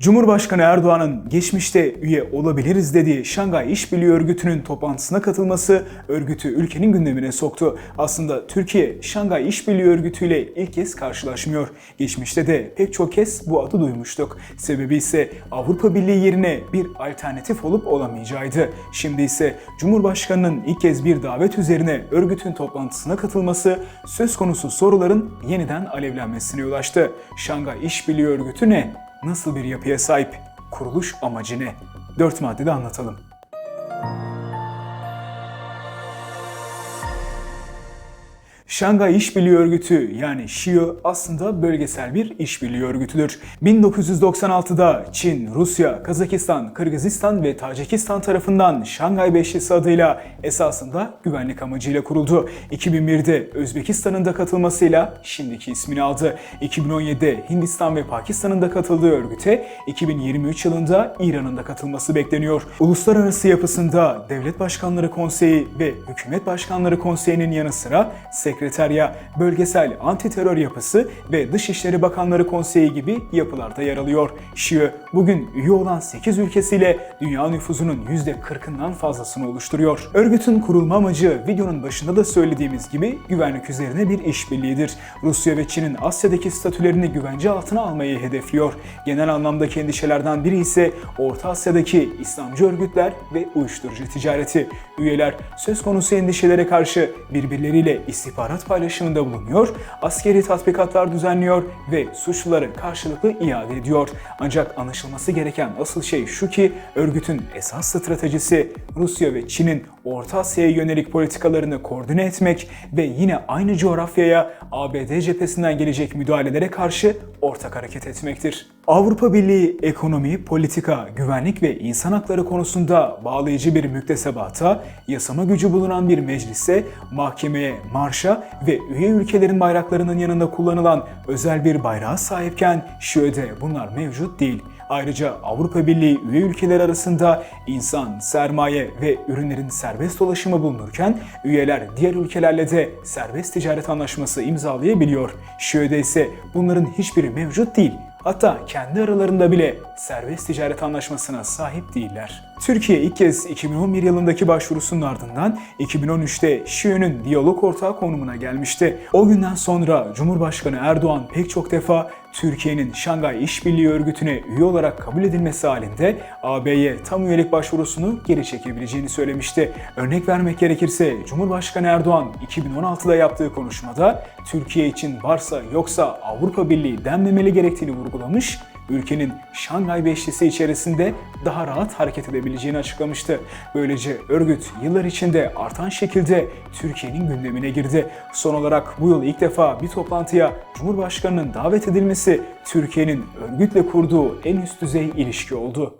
Cumhurbaşkanı Erdoğan'ın geçmişte üye olabiliriz dediği Şangay İşbirliği Örgütü'nün toplantısına katılması örgütü ülkenin gündemine soktu. Aslında Türkiye Şangay İşbirliği Örgütü ile ilk kez karşılaşmıyor. Geçmişte de pek çok kez bu adı duymuştuk. Sebebi ise Avrupa Birliği yerine bir alternatif olup olamayacağıydı. Şimdi ise Cumhurbaşkanı'nın ilk kez bir davet üzerine örgütün toplantısına katılması söz konusu soruların yeniden alevlenmesine yol açtı. Şangay İşbirliği Örgütü ne? Nasıl bir yapıya sahip, kuruluş amacı ne? Dört maddede anlatalım. Şangay İşbirliği Örgütü yani ŞİÖ aslında bölgesel bir işbirliği örgütüdür. 1996'da Çin, Rusya, Kazakistan, Kırgızistan ve Tacikistan tarafından Şangay Beşlisi adıyla esasında güvenlik amacıyla kuruldu. 2001'de Özbekistan'ın da katılmasıyla şimdiki ismini aldı. 2017'de Hindistan ve Pakistan'ın da katıldığı örgüte 2023 yılında İran'ın da katılması bekleniyor. Uluslararası yapısında Devlet Başkanları Konseyi ve Hükümet Başkanları Konseyi'nin yanı sıra sekreterya, bölgesel anti terör yapısı ve Dışişleri Bakanları Konseyi gibi yapılarda yer alıyor. ŞİÖ bugün üye olan 8 ülkesiyle dünya nüfusunun %40'ından fazlasını oluşturuyor. Örgütün kurulma amacı videonun başında da söylediğimiz gibi güvenlik üzerine bir işbirliğidir. Rusya ve Çin'in Asya'daki statülerini güvence altına almayı hedefliyor. Genel anlamdaki endişelerden biri ise Orta Asya'daki İslamcı örgütler ve uyuşturucu ticareti. Üyeler söz konusu endişelere karşı birbirleriyle istihbarat paylaşımında bulunuyor, askeri tatbikatlar düzenliyor ve suçluları karşılıklı iade ediyor. Ancak anlaşılması gereken asıl şey şu ki örgütün esas stratejisi Rusya ve Çin'in Orta Asya'ya yönelik politikalarını koordine etmek ve yine aynı coğrafyaya ABD cephesinden gelecek müdahalelere karşı ortak hareket etmektir. Avrupa Birliği ekonomi, politika, güvenlik ve insan hakları konusunda bağlayıcı bir müktesebata, yasama gücü bulunan bir meclise, mahkemeye, marşa ve üye ülkelerin bayraklarının yanında kullanılan özel bir bayrağa sahipken ŞÜE'de bunlar mevcut değil. Ayrıca Avrupa Birliği üye ülkeler arasında insan, sermaye ve ürünlerin serbest dolaşımı bulunurken üyeler diğer ülkelerle de serbest ticaret anlaşması imzalayabiliyor. ŞÜE'de ise bunların hiçbiri mevcut değil. Hatta kendi aralarında bile serbest ticaret anlaşmasına sahip değiller. Türkiye ilk kez 2011 yılındaki başvurusunun ardından 2013'te ŞİÖ'nün diyalog ortağı konumuna gelmişti. O günden sonra Cumhurbaşkanı Erdoğan pek çok defa Türkiye'nin Şangay İşbirliği Örgütü'ne üye olarak kabul edilmesi halinde AB'ye tam üyelik başvurusunu geri çekebileceğini söylemişti. Örnek vermek gerekirse Cumhurbaşkanı Erdoğan 2016'da yaptığı konuşmada Türkiye için varsa yoksa Avrupa Birliği denmemeli gerektiğini vurgulamış ülkenin Şangay Beşlisi içerisinde daha rahat hareket edebileceğini açıklamıştı. Böylece örgüt yıllar içinde artan şekilde Türkiye'nin gündemine girdi. Son olarak bu yıl ilk defa bir toplantıya Cumhurbaşkanı'nın davet edilmesi Türkiye'nin örgütle kurduğu en üst düzey ilişki oldu.